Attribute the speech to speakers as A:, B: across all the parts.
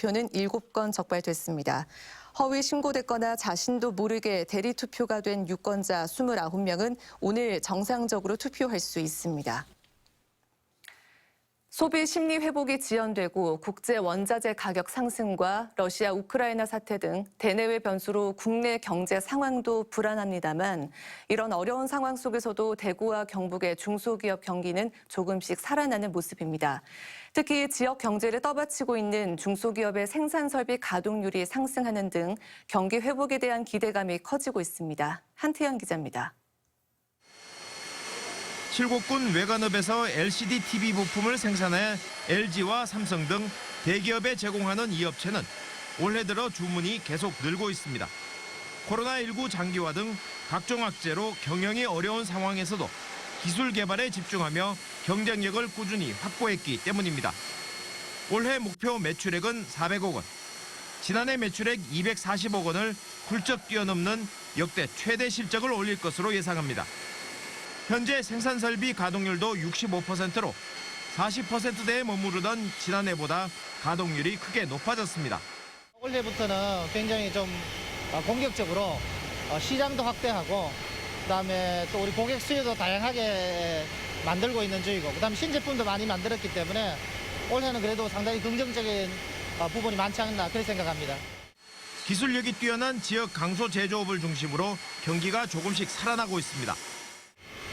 A: 투표는 7건 적발됐습니다. 허위 신고됐거나 자신도 모르게 대리 투표가 된 유권자 29명은 오늘 정상적으로 투표할 수 있습니다. 소비 심리 회복이 지연되고 국제 원자재 가격 상승과 러시아 우크라이나 사태 등 대내외 변수로 국내 경제 상황도 불안합니다만 이런 어려운 상황 속에서도 대구와 경북의 중소기업 경기는 조금씩 살아나는 모습입니다. 특히 지역 경제를 떠받치고 있는 중소기업의 생산 설비 가동률이 상승하는 등 경기 회복에 대한 기대감이 커지고 있습니다. 한태현 기자입니다.
B: 칠곡군 외관업에서 LCD TV 부품을 생산해 LG와 삼성 등 대기업에 제공하는 이 업체는 올해 들어 주문이 계속 늘고 있습니다. 코로나19 장기화 등 각종 악재로 경영이 어려운 상황에서도 기술 개발에 집중하며 경쟁력을 꾸준히 확보했기 때문입니다. 올해 목표 매출액은 400억 원. 지난해 매출액 240억 원을 훌쩍 뛰어넘는 역대 최대 실적을 올릴 것으로 예상합니다. 현재 생산 설비 가동률도 65%로 40%대에 머무르던 지난해보다 가동률이 크게 높아졌습니다.
C: 올해부터는 굉장히 좀 어, 공격적으로 어, 시장도 확대하고 그다음에 또 우리 고객 수요도 다양하게 만들고 있는 중이고 그다음에 신제품도 많이 만들었기 때문에 올해는 그래도 상당히 긍정적인 어, 부분이 많지 않나 그렇게 생각합니다.
B: 기술력이 뛰어난 지역 강소 제조업을 중심으로 경기가 조금씩 살아나고 있습니다.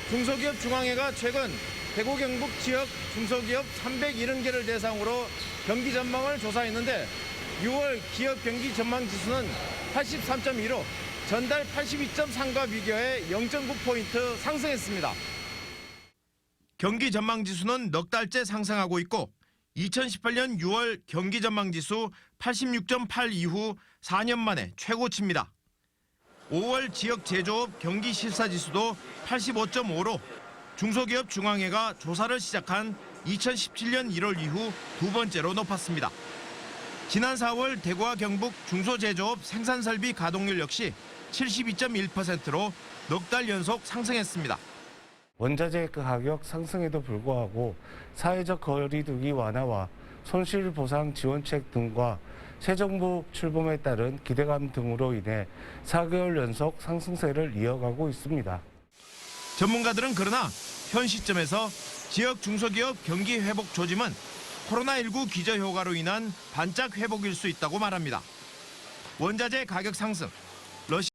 B: 중소기업 중앙회가 최근 대구 경북 지역 중소기업 370개를 대상으로 경기 전망을 조사했는데 6월 기업 경기 전망 지수는 83.1로 전달 82.3과 비교해 0.9포인트 상승했습니다. 경기 전망 지수는 넉 달째 상승하고 있고 2018년 6월 경기 전망 지수 86.8 이후 4년 만에 최고치입니다. 5월 지역 제조업 경기 실사 지수도 85.5로 중소기업 중앙회가 조사를 시작한 2017년 1월 이후 두 번째로 높았습니다. 지난 4월 대구와 경북 중소제조업 생산설비 가동률 역시 72.1%로 넉 달 연속 상승했습니다.
D: 원자재 가격 상승에도 불구하고 사회적 거리두기 완화와 손실 보상 지원책 등과 새 정부 출범에 따른 기대감 등으로 인해 4개월 연속 상승세를 이어가고 있습니다.
B: 전문가들은 그러나 현 시점에서 지역 중소기업 경기 회복 조짐은 코로나19 기저 효과로 인한 반짝 회복일 수 있다고 말합니다. 원자재 가격 상승, 러시아